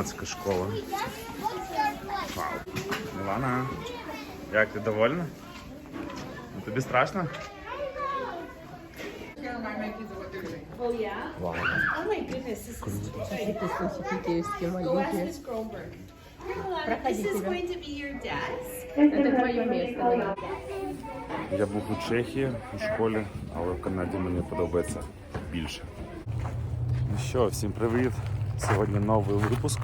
інтернатська школа. Вау. Івана, як ти довольна? Ну, Тобі страшно? Oh yeah? Вау. Oh my goodness, this is. Miss Kronberg. This is going to be your desk. Я був у Чехії у школі, але в Канаді мені подобається більше. Ну що, всім привіт! Сьогодні новий випуск.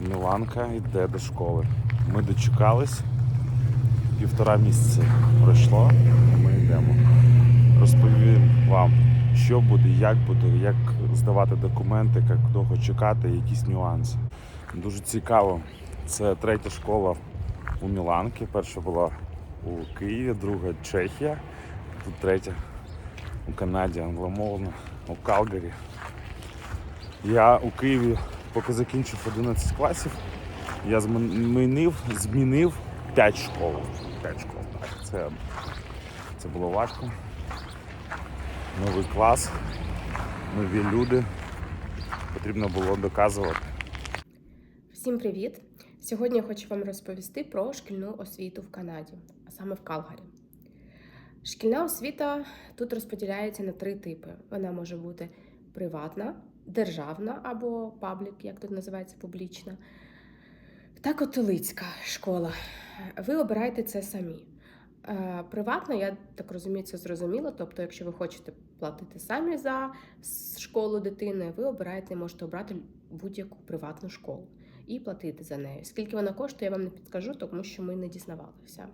Міланка йде до школи. Ми дочекались. Півтора місяці пройшло, ми йдемо. Розповім вам, що буде, як буде, як здавати документи, як довго чекати, якісь нюанси. Дуже цікаво. Це третя школа у Міланки. Перша була у Києві, друга Чехія, тут третя у Канаді англомовна, у Калгарі. Я у Києві, поки закінчив 11 класів, я змінив, змінив 5 школ. 5 школ. Так, це, це було важко. Новий клас, нові люди. Потрібно було доказувати. Всім привіт! Сьогодні я хочу вам розповісти про шкільну освіту в Канаді, а саме в Калгарі. Шкільна освіта тут розподіляється на три типи: вона може бути приватна, державна або паблік, як тут називається публічна, та католицька школа. Ви обираєте це самі. Е, Приватна, я так розумію, це зрозуміло. Тобто, якщо ви хочете платити самі за школу дитини, ви обираєте, можете обрати будь-яку приватну школу і платити за неї. Скільки вона коштує, я вам не підскажу, тому що ми не дізнавалися.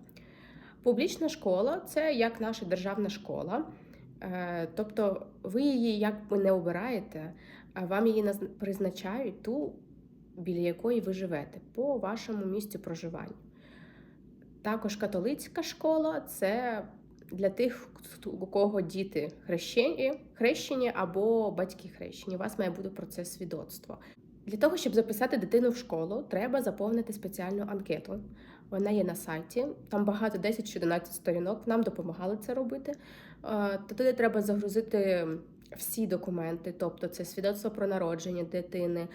Публічна школа це як наша державна школа. Е, Тобто ви її як ви не обираєте, а вам її призначають ту, біля якої ви живете, по вашому місцю проживання. Також католицька школа це для тих, у кого діти хрещені, хрещені або батьки хрещені. У вас має бути про це свідоцтво. Для того, щоб записати дитину в школу, треба заповнити спеціальну анкету. Вона є на сайті. Там багато 10 чи 11 сторінок. Нам допомагали це робити. Е, туди треба загрузити всі документи, тобто це свідоцтво про народження дитини.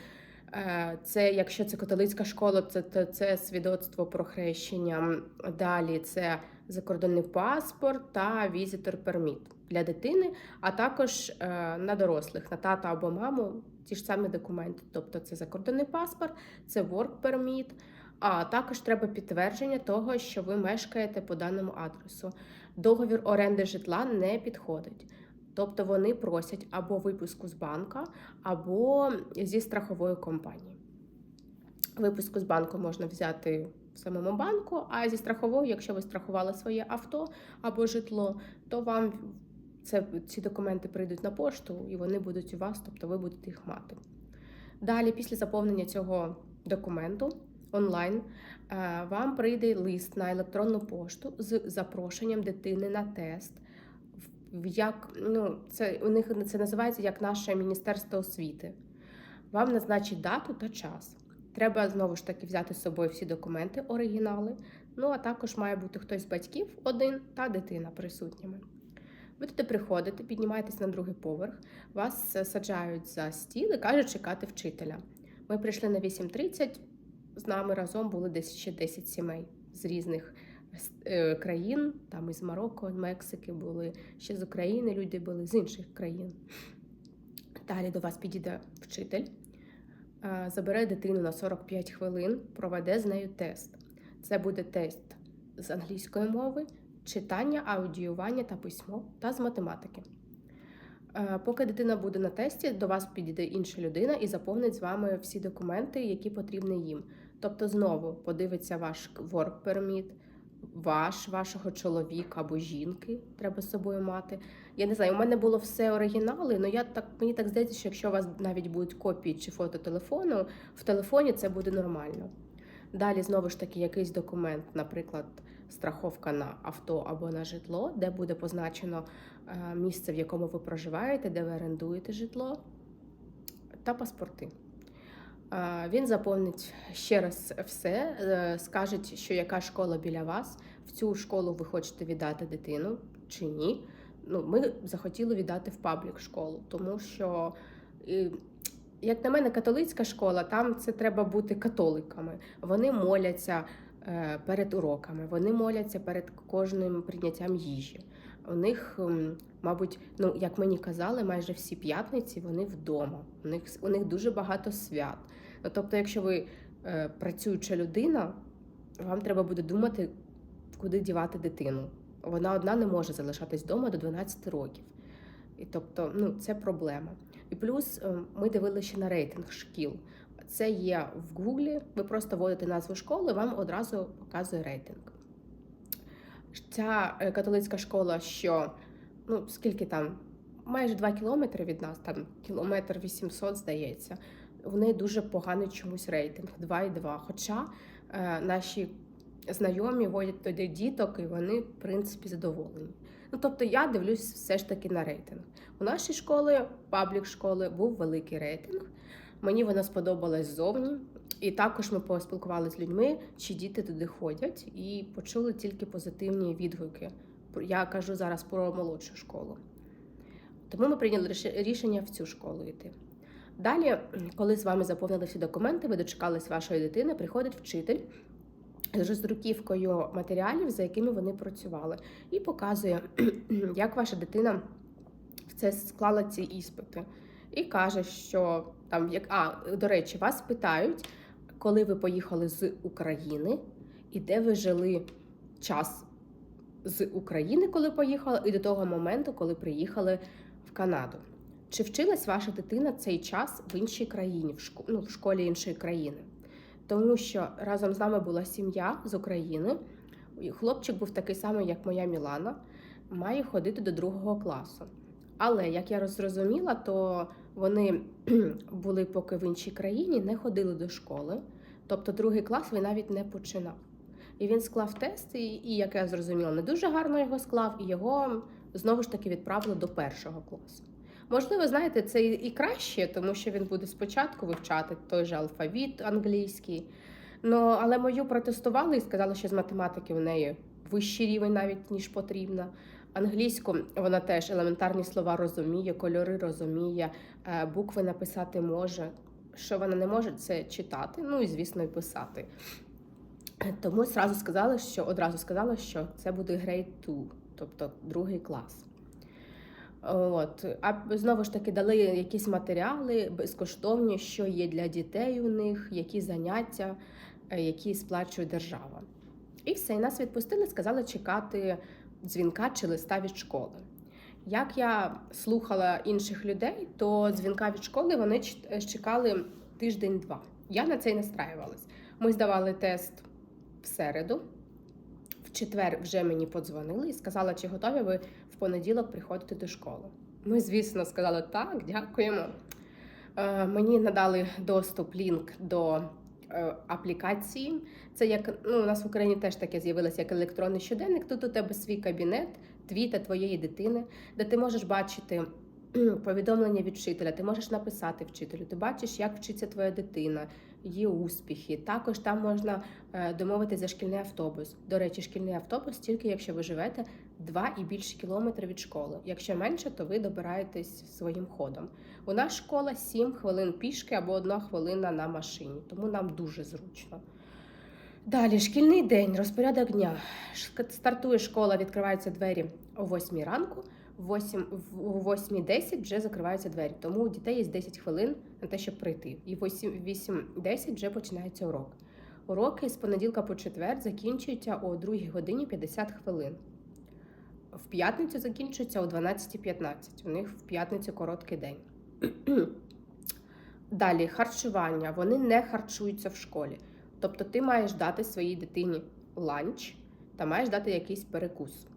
е, Це, якщо це католицька школа, це, це, це свідоцтво про хрещення. Далі це закордонний паспорт та візитор перміт для дитини, а також е, на дорослих, на тата або маму, ті ж самі документи. Тобто це закордонний паспорт, це work permit, а також треба підтвердження того, що ви мешкаєте по даному адресу. Договір оренди житла не підходить. Тобто вони просять або виписку з банка, або зі страхової компанії. Виписку з банку можна взяти в самому банку, а зі страховою, якщо ви страхували своє авто або житло, то вам це, ці документи прийдуть на пошту і вони будуть у вас, тобто ви будете їх мати. Далі, після заповнення цього документу онлайн, е, вам прийде лист на електронну пошту з запрошенням дитини на тест. Як ну, це у них це називається як наше міністерство освіти. Вам назначить дату та час. Треба знову ж таки взяти з собою всі документи, оригінали. Ну а також має бути хтось з батьків один та дитина присутніми. Ви туди приходите, піднімаєтесь на другий поверх, вас саджають за стіл і кажуть чекати вчителя. Ми прийшли на 8.30, з нами разом були десь ще 10 сімей з різних країн, там із Марокко, Мексики були, ще з України люди були з інших країн. Далі до вас підійде вчитель, е, забере дитину на 45 хвилин, проведе з нею тест. Це буде тест з англійської мови, читання, аудіювання та письмо та з математики. Е, Поки дитина буде на тесті, до вас підійде інша людина і заповнить з вами всі документи, які потрібні їм. Тобто, знову подивиться ваш work permit, ваш, вашого чоловіка або жінки треба з собою мати. Я не знаю, у мене було все оригінали, але я так мені так здається, що якщо у вас навіть будуть копії чи фото телефону, в телефоні це буде нормально. Далі знову ж таки якийсь документ, наприклад, страховка на авто або на житло, де буде позначено е, місце, в якому ви проживаєте, де ви орендуєте житло, та паспорти. Він заповнить ще раз все, е, скаже, що яка школа біля вас, в цю школу ви хочете віддати дитину чи ні. Ну, ми захотіли віддати в паблік школу, тому що як на мене, католицька школа, там це треба бути католиками. Вони моляться е, перед уроками, вони моляться перед кожним прийняттям їжі. У них, ем, мабуть, ну як мені казали, майже всі п'ятниці вони вдома. У них у них дуже багато свят. Ну, тобто, якщо ви е, працююча людина, вам треба буде думати, куди дівати дитину. Вона одна не може залишатись вдома до 12 років. І тобто, ну це проблема. І плюс е, ми дивилися на рейтинг шкіл. Це є в Гуглі. Ви просто вводите назву школи, вам одразу показує рейтинг. Ця е, католицька школа, що ну скільки там, майже 2 кілометри від нас, там кілометр 800, здається. В неї дуже поганий чомусь рейтинг 2,2. Хоча е, наші знайомі водять туди діток, і вони, в принципі, задоволені. Ну, тобто я дивлюсь все ж таки на рейтинг. У нашій школі, паблік школи, був великий рейтинг. Мені вона сподобалась ззовні. І також ми поспілкувалися з людьми, чи діти туди ходять, і почули тільки позитивні відгуки. Я кажу зараз про молодшу школу. Тому ми прийняли рішення в цю школу йти. Далі, коли з вами заповнили всі документи, ви дочекались вашої дитини, приходить вчитель з роздруківкою матеріалів, за якими вони працювали, і показує, як ваша дитина в це склала ці іспити. І каже, що там як а до речі, вас питають, коли ви поїхали з України і де ви жили час з України, коли поїхали, і до того моменту, коли приїхали в Канаду. Чи вчилась ваша дитина цей час в іншій країні, в шко- ну, в школі іншої країни? Тому що разом з нами була сім'я з України. і Хлопчик був такий самий, як моя Мілана, має ходити до другого класу. Але як я зрозуміла, то вони були поки в іншій країні, не ходили до школи. Тобто другий клас він навіть не починав. І він склав тест, і, і як я зрозуміла, не дуже гарно його склав, і його знову ж таки відправили до першого класу. Можливо, знаєте, це і краще, тому що він буде спочатку вивчати той же алфавіт англійський. Ну, але мою протестували і сказали, що з математики в неї вищий рівень навіть ніж потрібно. Англійську вона теж елементарні слова розуміє, кольори розуміє, е, букви написати може. Що вона не може, це читати, ну і звісно, і писати. Тому зразу сказали, що одразу сказали, що це буде grade 2, тобто другий клас. От. А знову ж таки дали якісь матеріали безкоштовні, що є для дітей у них, які заняття, е, які сплачує держава. І все, і нас відпустили, сказали чекати дзвінка чи листа від школи. Як я слухала інших людей, то дзвінка від школи вони ч- чекали тиждень-два. Я на це й настраювалась. Ми здавали тест в середу. В четвер вже мені подзвонили і сказали, чи готові ви в понеділок приходити до школи. Ми, звісно, сказали так, дякуємо. Е, Мені надали доступ лінк до е, аплікації. Це як ну, у нас в Україні теж таке з'явилося як електронний щоденник. Тут у тебе свій кабінет, твій та твоєї дитини, де ти можеш бачити повідомлення від вчителя, ти можеш написати вчителю, ти бачиш, як вчиться твоя дитина, її успіхи. Також там можна е, домовити за шкільний автобус. До речі, шкільний автобус тільки якщо ви живете 2 і більше кілометри від школи. Якщо менше, то ви добираєтесь своїм ходом. У нас школа 7 хвилин пішки або 1 хвилина на машині, тому нам дуже зручно. Далі, шкільний день, розпорядок дня. Стартує школа, відкриваються двері о 8 ранку, 8, 8.10 вже закриваються двері. Тому у дітей є 10 хвилин на те, щоб прийти. І в 8.10 вже починається урок. Уроки з понеділка по четвер закінчуються о 2 годині 50 хвилин. В п'ятницю закінчується о 12.15. У них в п'ятницю короткий день. Далі харчування. Вони не харчуються в школі. Тобто ти маєш дати своїй дитині ланч та маєш дати якийсь перекус.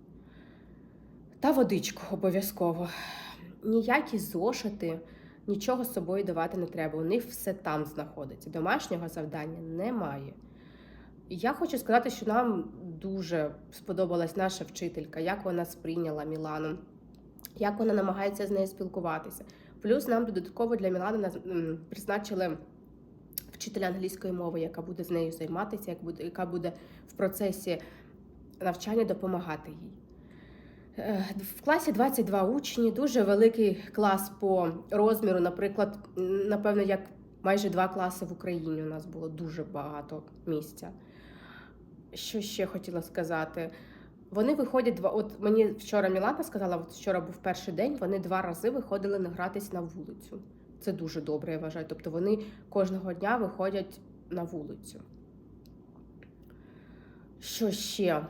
Та водичку обов'язково. Ніякі зошити, нічого з собою давати не треба. У них все там знаходиться. Домашнього завдання немає. Я хочу сказати, що нам дуже сподобалась наша вчителька, як вона сприйняла Мілану, як вона намагається з нею спілкуватися. Плюс нам додатково для Мілани призначили вчителя англійської мови, яка буде з нею займатися, як буде, яка буде в процесі навчання допомагати їй. Е, В класі 22 учні, дуже великий клас по розміру. Наприклад, напевно, як майже два класи в Україні. У нас було дуже багато місця. Що ще хотіла сказати? Вони виходять два. От мені вчора Мілана сказала, от вчора був перший день. Вони два рази виходили не гратись на вулицю. Це дуже добре, я вважаю. Тобто вони кожного дня виходять на вулицю. Що ще?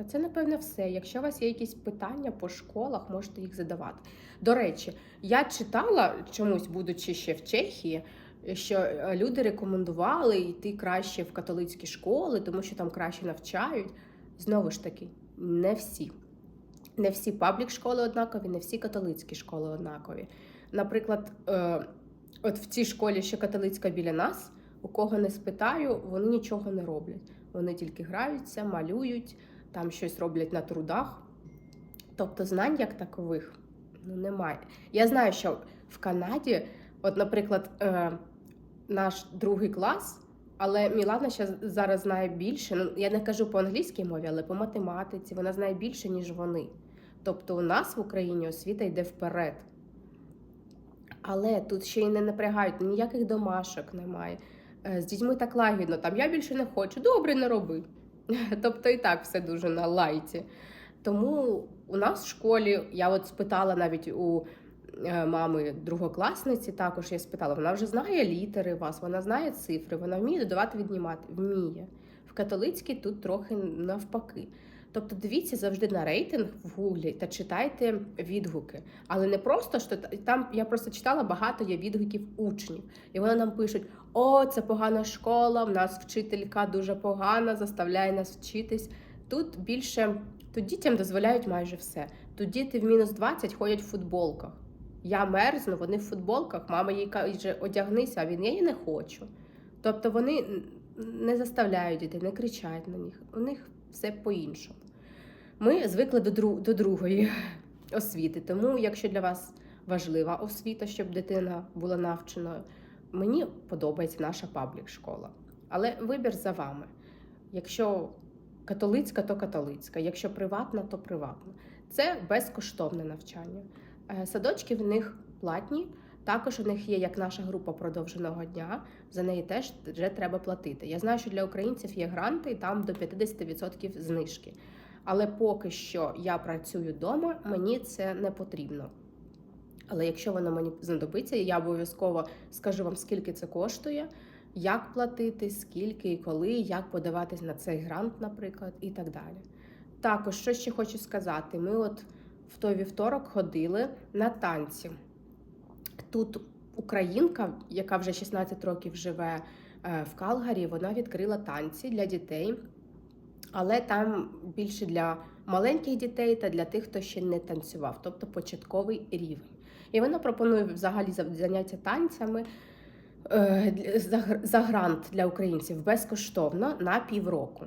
Та це, напевне, все. Якщо у вас є якісь питання по школах, можете їх задавати. До речі, я читала чомусь, будучи ще в Чехії, що е, люди рекомендували йти краще в католицькі школи, тому що там краще навчають. Знову ж таки, не всі. Не всі паблік школи однакові, не всі католицькі школи однакові. Наприклад, е, от в цій школі, що католицька біля нас, у кого не спитаю, вони нічого не роблять. Вони тільки граються, малюють, там щось роблять на трудах. Тобто знань як такових ну, немає. Я знаю, що в Канаді, от, наприклад, е, наш другий клас, але Мілана ще зараз знає більше. Ну, я не кажу по англійській мові, але по математиці вона знає більше, ніж вони. Тобто у нас в Україні освіта йде вперед. Але тут ще й не напрягають, ніяких домашок немає. Е, З дітьми так лагідно, там я більше не хочу, добре не роби. Тобто і так все дуже на лайті. Тому у нас в школі, я от спитала навіть у е, мами другокласниці, також я спитала, вона вже знає літери вас, вона знає цифри, вона вміє додавати, віднімати, вміє. В католицькій тут трохи навпаки. Тобто дивіться завжди на рейтинг в гуглі та читайте відгуки. Але не просто що там я просто читала багато є відгуків учнів, і вони нам пишуть: о, це погана школа, в нас вчителька дуже погана, заставляє нас вчитись. Тут більше тут дітям дозволяють майже все. Тут діти в мінус 20 ходять в футболках. Я мерзну, вони в футболках, мама їй каже, одягнися, а він я її не хочу. Тобто вони не заставляють дітей, не кричать на них. У них все по-іншому. Ми звикли до, дру- до другої освіти. Тому, якщо для вас важлива освіта, щоб дитина була навченою, мені подобається наша паблік школа. Але вибір за вами. Якщо католицька, то католицька, якщо приватна, то приватна. Це безкоштовне навчання. Е, Садочки в них платні. Також у них є як наша група продовженого дня. За неї теж вже треба платити. Я знаю, що для українців є гранти, і там до 50% знижки. Але поки що я працюю вдома, мені це не потрібно. Але якщо воно мені знадобиться, я обов'язково скажу вам, скільки це коштує, як платити, скільки і коли, як подаватись на цей грант, наприклад, і так далі. Також, що ще хочу сказати, ми от в той вівторок ходили на танці. Тут українка, яка вже 16 років живе е, в Калгарі, вона відкрила танці для дітей, але там більше для маленьких дітей та для тих, хто ще не танцював, тобто початковий рівень. І вона пропонує взагалі заняття танцями е, за грант для українців безкоштовно на півроку.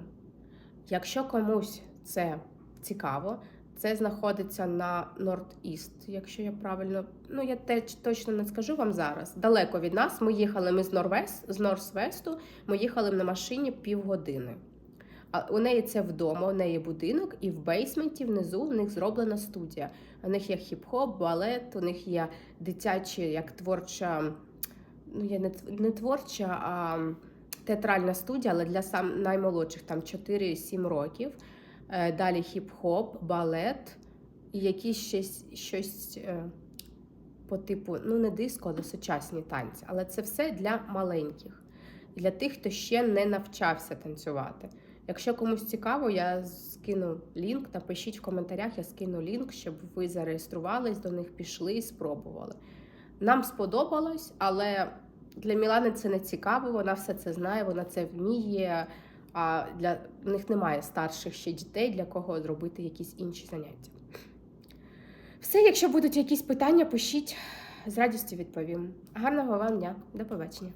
Якщо комусь це цікаво, це знаходиться на Норд-Іст, якщо я правильно. Ну, я те точно не скажу вам зараз. Далеко від нас. Ми їхали ми з Норвест, з Норсвесту, ми їхали на машині півгодини. А у неї це вдома, у неї будинок, і в бейсменті внизу у них зроблена студія. У них є хіп-хоп, балет, у них є дитячі, як творча, ну я не творча, а театральна студія, але для сам наймолодших, там 4-7 років. Е, Далі хіп-хоп, балет і якісь щось, щось е, по типу, ну не диско, але сучасні танці. Але це все для маленьких, для тих, хто ще не навчався танцювати. Якщо комусь цікаво, я скину лінк, напишіть в коментарях, я скину лінк, щоб ви зареєструвались до них, пішли і спробували. Нам сподобалось, але для Мілани це не цікаво, вона все це знає, вона це вміє. А для них немає старших ще дітей, для кого зробити якісь інші заняття. Все, якщо будуть якісь питання, пишіть, з радістю відповім. Гарного вам дня, до побачення.